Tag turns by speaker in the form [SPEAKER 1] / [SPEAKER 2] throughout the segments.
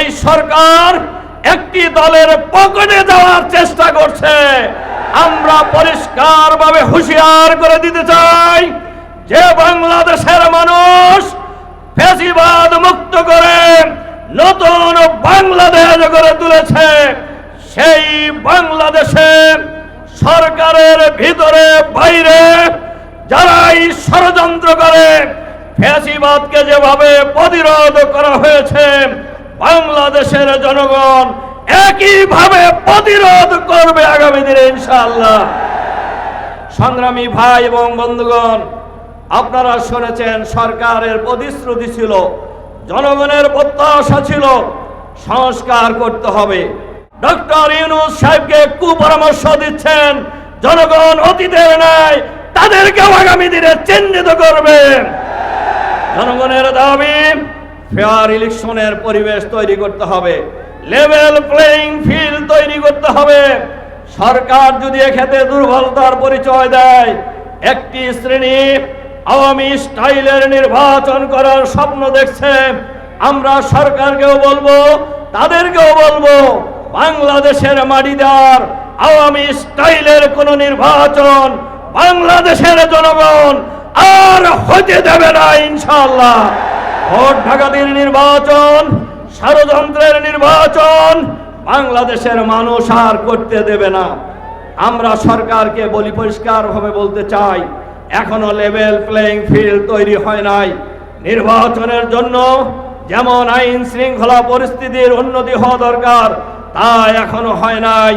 [SPEAKER 1] এই সরকার একটি দলের পকেটে যাওয়ার চেষ্টা করছে। আমরা পরিষ্কারভাবে হুঁশিয়ার করে দিতে চাই যে বাংলাদেশের মানুষ ফেসিবাদ মুক্ত করে নতুন বাংলাদেশ গড়ে তুলেছে। সেই বাংলাদেশে সরকারের ভিতরে, বাইরে যারাই ষড়যন্ত্র করে, ফেসিবাদকে যেভাবে প্রতিরোধ করা হয়েছে বাংলাদেশের জনগণ একইভাবে প্রতিরোধ করবে আগামী দিনে, ইনশাআল্লাহ। সংগ্রামী ভাই এবং বন্ধুগণ, আপনারা শুনেছেন সরকারের প্রতিশ্রুতি ছিল, জনগণের প্রত্যাশা ছিল, সংস্কার করতে হবে। ডক্টর ইউনুস সাহেবকে কুপরামর্শ দিচ্ছেন, জনগণ অতীতের নাই তাদেরকেও আগামী দিনে চিহ্নিত করবে। জনগণের দাবি ফেয়ার ইলেকশনের পরিবেশ তৈরি করতে হবে। লেভেল প্লেইং ফিল্ড তৈরি করতে হবে। সরকার যদি এক্ষেত্রে দুর্বলতার পরিচয় দেয়, একটি শ্রেণি আওয়ামী স্টাইলের নির্বাচন করার স্বপ্ন দেখছে। আমরা সরকারকেও বলব, তাদেরকেও বলব, বাংলাদেশের মাটিদার আওয়ামী স্টাইলের কোন নির্বাচন বাংলাদেশের জনগণ আর হতে দেবে না ইনশাল্লাহ ভোট ডাকাতির নির্বাচন, ষড়যন্ত্রের নির্বাচন, বাংলাদেশের মানুষ আর করতে দেবে না। আমরা সরকারকে বলি পরিষ্কারভাবে বলতে চাই, এখনও লেভেল প্লেইং ফিল্ড তৈরি হয় নাই। নির্বাচনের জন্য যেমন আইন শৃঙ্খলা পরিস্থিতির উন্নতি হওয়া দরকার, তা এখনও হয় নাই।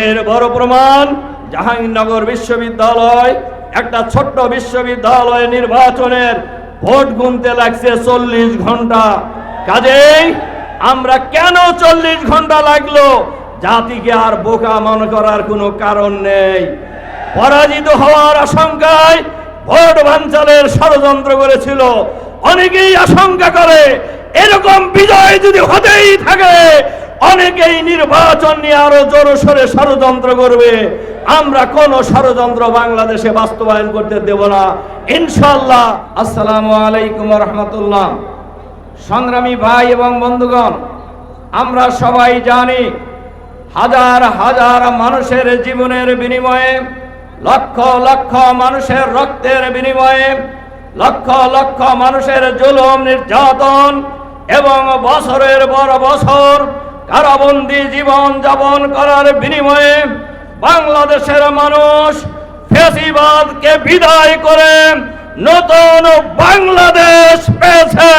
[SPEAKER 1] এর বড় প্রমাণ, জাহাঙ্গীরনগর বিশ্ববিদ্যালয়, একটা ছোট্ট বিশ্ববিদ্যালয় নির্বাচনের ভোট গুনতে লাগছে চল্লিশ ঘণ্টা। কাজেই আমরা কেন চল্লিশ ঘণ্টা লাগল? জাতিকে আর বোকা মনে করার কোনো কারণ নেই। পরাজিত হওয়ার আশঙ্কায় ভোট বাঞ্চালের ষড়যন্ত্র করেছিল। অনেকেই আশঙ্কা করে, এরকম বিজয় যদি হতেই থাকে অনেকেই নির্বাচন নিয়ে আরও জোরে সরে ষড়যন্ত্র করবে। আমরা কোন ষড়যন্ত্র বাংলাদেশে বাস্তবায়ন করতে দেব না। ইনশাল্লাহ আসসালামু আলাইকুম রহমতুল্লাহ। সংগ্রামী ভাই এবং বন্ধুগণ, আমরা সবাই জানি হাজার হাজার মানুষের জীবনের বিনিময়ে, লক্ষ লক্ষ মানুষের রক্তের বিনিময়ে, লক্ষ লক্ষ মানুষের জুলুম, নির্যাতন এবং বছরের বড় বছর কারাবন্দি জীবন যাপন করার বিনিময়ে বাংলাদেশের মানুষ ফেসিবাদকে বিদায় করে নতুন বাংলাদেশ পেয়েছে।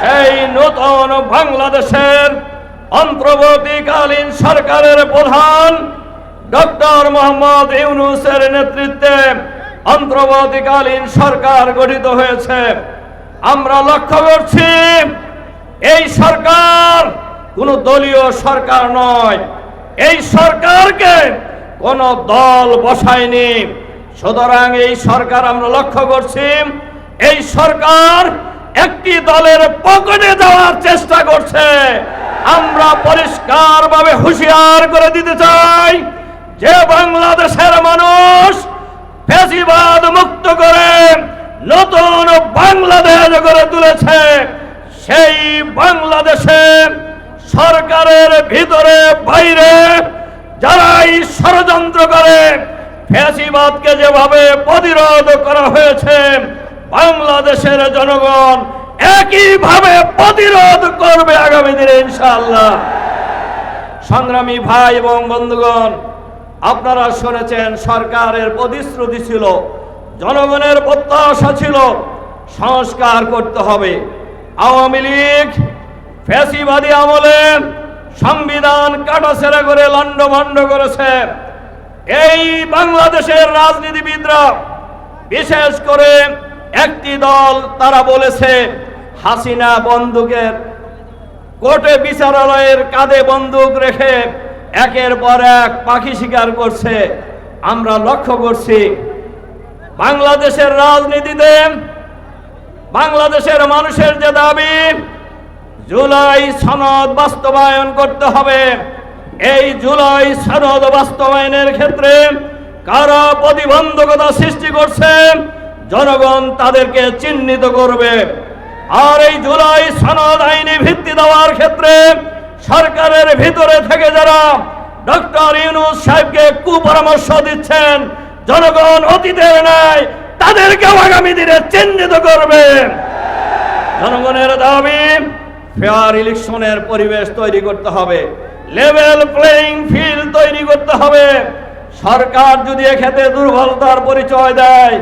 [SPEAKER 1] সেই নতুন বাংলাদেশের অন্তর্বর্তীকালীন সরকারের প্রধান ডক্টর মোহাম্মদ ইউনুসের নেতৃত্বে অন্তর্বর্তীকালীন সরকার গঠিত হয়েছে। আমরা লক্ষ্য করছি, এই সরকার কোনো দলীয় সরকার নয়। এই সরকারকে কোন দল বসায়নি। সুতরাং এই সরকার আমরা লক্ষ্য করছি, এই সরকার একটি দলের পকেটে যাওয়ার চেষ্টা করছে। আমরা পরিষ্কারভাবে হুঁশিয়ার করে দিতে চাই যে বাংলাদেশের মানুষ ফেসিবাদ মুক্ত করে নতুন বাংলাদেশ গড়ে তুলেছে। সেই বাংলাদেশে সরকারের ভিতরে, বাইরে যারাই ষড়যন্ত্র করে, ফ্যাসিবাদকে যেভাবে প্রতিরোধ করা হয়েছে, বাংলাদেশের জনগণ একইভাবে প্রতিরোধ করবে আগামী দিনে, ইনশাআল্লাহ। সংগ্রামী ভাই এবং বন্ধুগণ, আপনারা শুনেছেন সরকারের প্রতিশ্রুতি ছিল, জনগণের প্রত্যাশা ছিল, সংস্কার করতে হবে। আওয়ামী লীগ ফ্যাসিবাদী আমলে সংবিধান কাটাছেড়া করে লণ্ডভণ্ড করেছে। এই বাংলাদেশের রাজনীতিবিদরা, বিশেষ করে একটি দল তারা বলেছে, হাসিনা বন্দুকের কোর্টে বিচারালয়ের কাঁধে বন্দুক রেখে একের পর এক পাখি শিকার করছে। আমরা লক্ষ্য করছি, বাংলাদেশের রাজনীতিতে বাংলাদেশের মানুষের যে দাবি জুলাই সনদ বাস্তবায়ন করতে হবে। এই জুলাই সনদ বাস্তবায়নের ক্ষেত্রে কারা প্রতিবন্ধকতা সৃষ্টি করছে, জনগণ তাদেরকে চিহ্নিত করবে। আর এই জুলাই সনদ আইনি ভিত্তি দেওয়ার ক্ষেত্রে সরকারের ভিতরে থেকে যারা ডক্টর ইউনুস সাহেবকে কুপরামর্শ দিচ্ছেন, জনগণ অতীতের নাই তাদেরকেও আগামী দিনে চিহ্নিত করবে। জনগণের দাবি ফেয়ার ইলেকশনের পরিবেশ তৈরি করতে হবে। লেভেল প্লেইং ফিল্ড তৈরি করতে হবে। সরকার যদি এক্ষেত্রে দুর্বলতার পরিচয় দেয়,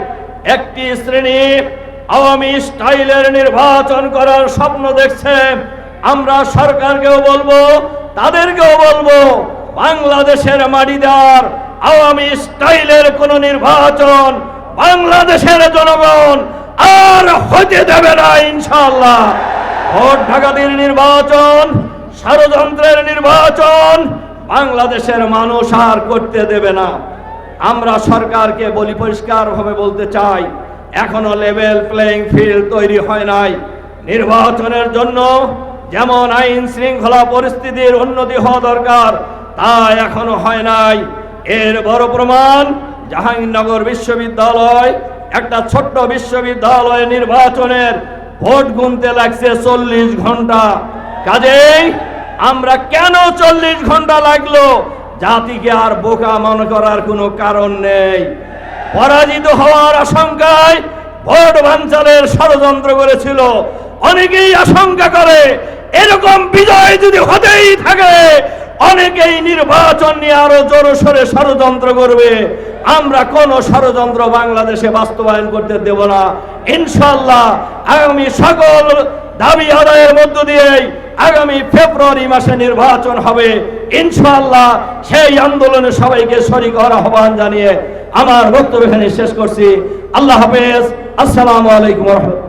[SPEAKER 1] একটি শ্রেণি আওয়ামী স্টাইলের নির্বাচন করার স্বপ্ন দেখছে। আমরা সরকারকেও বলব, তাদেরকেও বলব, বাংলাদেশের মাটিদার আওয়ামী স্টাইলের কোন নির্বাচন বাংলাদেশের জনগণ আর হতে দেবে না ইনশাল্লাহ ভোট ডাকাতির নির্বাচন, ষড়যন্ত্রের নির্বাচন, বাংলাদেশের মানুষ আর করতে দেবে না। আমরা সরকারকে বলি পরিষ্কারভাবে বলতে চাই, এখনও লেভেল প্লেইং ফিল্ড তৈরি হয় নাই। নির্বাচনের জন্য যেমন আইন শৃঙ্খলা পরিস্থিতির উন্নতি হওয়া দরকার, তা এখনও হয় নাই। এর বড় প্রমাণ, জাহাঙ্গীরনগর বিশ্ববিদ্যালয়, একটা ছোট্ট বিশ্ববিদ্যালয় নির্বাচনের ভোট গুনতে লাগছে চল্লিশ ঘণ্টা। কাজেই আমরা কেন চল্লিশ ঘণ্টা লাগল? জাতিকে আর বোকা মনে করার কোনো কারণ নেই। পরাজিত হওয়ার আশঙ্কায় ভোট বাঞ্চালের ষড়যন্ত্র করেছিল। অনেকেই আশঙ্কা করে, এরকম বিজয় যদি হতেই থাকে অনেকেই নির্বাচন নিয়ে আরও জোরসোরে ষড়যন্ত্র করবে। আমরা কোন ষড়যন্ত্র বাংলাদেশে বাস্তবায়ন করতে দেব না। ইনশাল্লাহ আগামী সকল দাবি আদায়ের মধ্য দিয়েই আগামী ফেব্রুয়ারি মাসে নির্বাচন হবে। ইনশাল্লাহ সেই আন্দোলনে সবাইকে শরিক হওয়ার আহ্বান জানিয়ে আমার বক্তব্য এখানে শেষ করছি। আল্লাহ হাফেজ। আসসালামু আলাইকুম রহমতুল্লাহ।